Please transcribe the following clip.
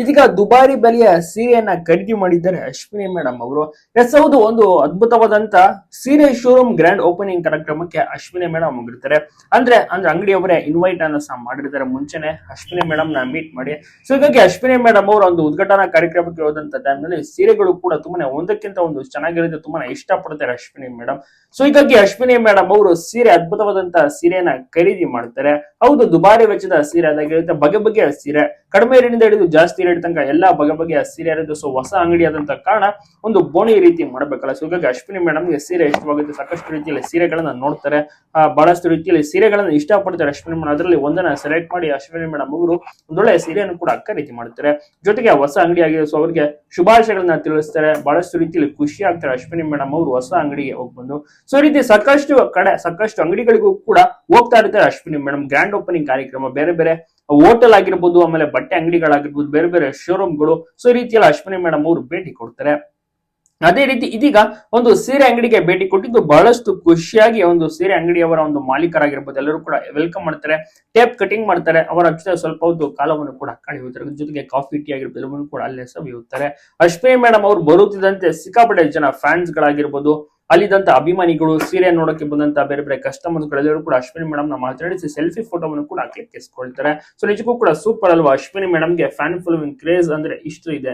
ಇದೀಗ ದುಬಾರಿ ಬೆಲೆಯ ಸೀರೆಯನ್ನ ಖರೀದಿ ಮಾಡಿದ್ದಾರೆ ಅಶ್ವಿನಿ ಮೇಡಮ್ ಅವರು. ಎಸ್ ಹೌದು ಒಂದು ಅದ್ಭುತವಾದಂತ ಸೀರೆ ಶೋರೂಮ್ ಗ್ರ್ಯಾಂಡ್ ಓಪನಿಂಗ್ ಕಾರ್ಯಕ್ರಮಕ್ಕೆ ಅಶ್ವಿನಿ ಮೇಡಮ್ ಹೋಗಿರ್ತಾರೆ. ಅಂದ್ರೆ ಅಂದ್ರೆ ಅಂಗಡಿಯವರೇ ಇನ್ವೈಟ್ ಅನ್ನ ಸಹ ಮಾಡಿರ್ತಾರೆ. ಮುಂಚೆನೆ ಅಶ್ವಿನಿ ಮೇಡಮ್ನ ಮೀಟ್ ಮಾಡಿ. ಸೊ ಹೀಗಾಗಿ ಅಶ್ವಿನಿ ಮೇಡಮ್ ಅವರು ಒಂದು ಉದ್ಘಾಟನಾ ಕಾರ್ಯಕ್ರಮಕ್ಕೆ ಹೋದಂತ ಟೈಮ್ನಲ್ಲಿ ಸೀರೆಗಳು ಕೂಡ ತುಂಬಾನೇ ಒಂದಕ್ಕಿಂತ ಒಂದು ಚೆನ್ನಾಗಿರುತ್ತೆ, ತುಂಬಾನೇ ಇಷ್ಟಪಡ್ತಾರೆ ಅಶ್ವಿನಿ ಮೇಡಮ್ ಸೊ ಹೀಗಾಗಿ ಅಶ್ವಿನಿ ಮೇಡಮ್ ಅವರು ಸೀರೆ ಅದ್ಭುತವಾದಂತಹ ಸೀರೆಯನ್ನ ಖರೀದಿ ಮಾಡ್ತಾರೆ. ಹೌದು, ದುಬಾರಿ ವೆಚ್ಚದ ಸೀರೆ ಅದಾಗಿರುತ್ತೆ. ಬಗೆ ಬಗೆಯ ಸೀರೆ. ಕಡಿಮೆ ರೇಟಿಂದ ಹಿಡಿದು ಜಾಸ್ತಿ ರೇಟ್ ತನಕ ಎಲ್ಲಾ ಬಗೆ ಬಗೆಯ ಸೀರೆ ಇರುತ್ತೆ ಸೊ ಹೊಸ ಅಂಗಡಿ ಆದಂತ ಕಾರಣ ಒಂದು ಬೋಣಿ ರೀತಿ ಮಾಡಬೇಕಲ್ಲ. ಸೊ ಹೀಗಾಗಿ ಅಶ್ವಿನಿ ಮೇಡಮ್ಗೆ ಸೀರೆ ಇಷ್ಟವಾಗುತ್ತೆ. ಸಾಕಷ್ಟು ರೀತಿಯಲ್ಲಿ ಸೀರೆಗಳನ್ನ ನೋಡ್ತಾರೆ. ಬಹಳಷ್ಟು ರೀತಿಯಲ್ಲಿ ಸೀರೆಗಳನ್ನ ಇಷ್ಟಪಡ್ತಾರೆ ಅಶ್ವಿನಿ ಮೇಡಮ್ ಅದರಲ್ಲಿ ಒಂದನ್ನ ಸೆಲೆಕ್ಟ್ ಮಾಡಿ ಅಶ್ವಿನಿ ಮೇಡಮ್ ಅವರು ಒಂದೊಳ್ಳೆ ಸೀರೆಯನ್ನು ಕೂಡ ಅಕ್ಕ ರೀತಿ ಮಾಡ್ತಾರೆ. ಜೊತೆಗೆ ಹೊಸ ಅಂಗಡಿ ಆಗಿದೆ. ಸೊ ಅವರಿಗೆ ಶುಭಾಶಯಗಳನ್ನ ತಿಳಿಸ್ತಾರೆ. ಬಹಳಷ್ಟು ರೀತಿಯಲ್ಲಿ ಖುಷಿ ಆಗ್ತಾರೆ ಅಶ್ವಿನಿ ಮೇಡಮ್ ಅವರು ಹೊಸ ಅಂಗಡಿಗೆ ಹೋಗಿ ಬಂದು. ಸೊ ರೀತಿ ಸಾಕಷ್ಟು ಕಡೆ, ಸಾಕಷ್ಟು ಅಂಗಡಿಗಳಿಗೂ ಕೂಡ ಹೋಗ್ತಾ ಇರ್ತಾರೆ ಅಶ್ವಿನಿ ಮೇಡಮ್ ಗ್ರ್ಯಾಂಡ್ ಓಪನಿಂಗ್ ಕಾರ್ಯಕ್ರಮ. ಬೇರೆ ಬೇರೆ ಹೋಟೆಲ್ ಆಗಿರ್ಬೋದು, ಆಮೇಲೆ ಬಟ್ಟೆ ಅಂಗಡಿಗಳಾಗಿರ್ಬೋದು ಬೇರೆ ಬೇರೆ ಶೋರೂಮ್ಗಳು ಸೊ ಈ ರೀತಿಯಲ್ಲಿ ಅಶ್ವಿನಿ ಮೇಡಮ್ ಅವರು ಭೇಟಿ ಕೊಡ್ತಾರೆ. ಅದೇ ರೀತಿ ಇದೀಗ ಒಂದು ಸೀರೆ ಅಂಗಡಿಗೆ ಭೇಟಿ ಕೊಟ್ಟಿದ್ದು ಬಹಳಷ್ಟು ಖುಷಿಯಾಗಿ ಒಂದು ಸೀರೆ ಅಂಗಡಿಯವರ ಒಂದು ಮಾಲೀಕರಾಗಿರ್ಬೋದು. ಎಲ್ಲರೂ ಕೂಡ ವೆಲ್ಕಮ್ ಮಾಡ್ತಾರೆ. ಟೇಪ್ ಕಟಿಂಗ್ ಮಾಡ್ತಾರೆ. ಅವರ ಜೊತೆ ಸ್ವಲ್ಪ ಹೊತ್ತು ಕಾಲವನ್ನು ಕೂಡ ಕಳೆಯುತ್ತಾರೆ. ಜೊತೆಗೆ ಕಾಫಿ ಟೀ ಆಗಿರ್ಬೋದು ಕೂಡ ಅಲ್ಲೇ ಸವಿಯುತ್ತಾರೆ. ಅಶ್ವಿನಿ ಮೇಡಮ್ ಅವರು ಬರುತ್ತಿದ್ದಂತೆ ಸಿಕ್ಕಾಪಟ್ಟೆ ಜನ ಫ್ಯಾನ್ಸ್ ಗಳಾಗಿರ್ಬೋದು. ಅಲ್ಲಿದ್ದಂತ ಅಭಿಮಾನಿಗಳು, ಸೀರೆ ನೋಡಕ್ಕೆ ಬಂದಂತ ಬೇರೆ ಬೇರೆ ಕಸ್ಟಮರ್ಗಳೆಲ್ಲರೂ ಕೂಡ ಅಶ್ವಿನಿ ಮೇಡಮ್ನ ಮಾತಾಡಿಸಿ ಸೆಲ್ಫಿ ಫೋಟೋವನ್ನು ಕೂಡ ಕ್ಲಿಕ್ಕಿಸ್ಕೊಳ್ತಾರೆ ಸೊ ನಿಜಕ್ಕೂ ಕೂಡ ಸೂಪರ್ ಅಲ್ವಾ? ಅಶ್ವಿನಿ ಮೇಡಮ್ಗೆ ಫ್ಯಾನ್ ಫಾಲೋವಿಂಗ್ ಕ್ರೇಜ್ ಅಂದ್ರೆ ಇಷ್ಟು ಇದೆ.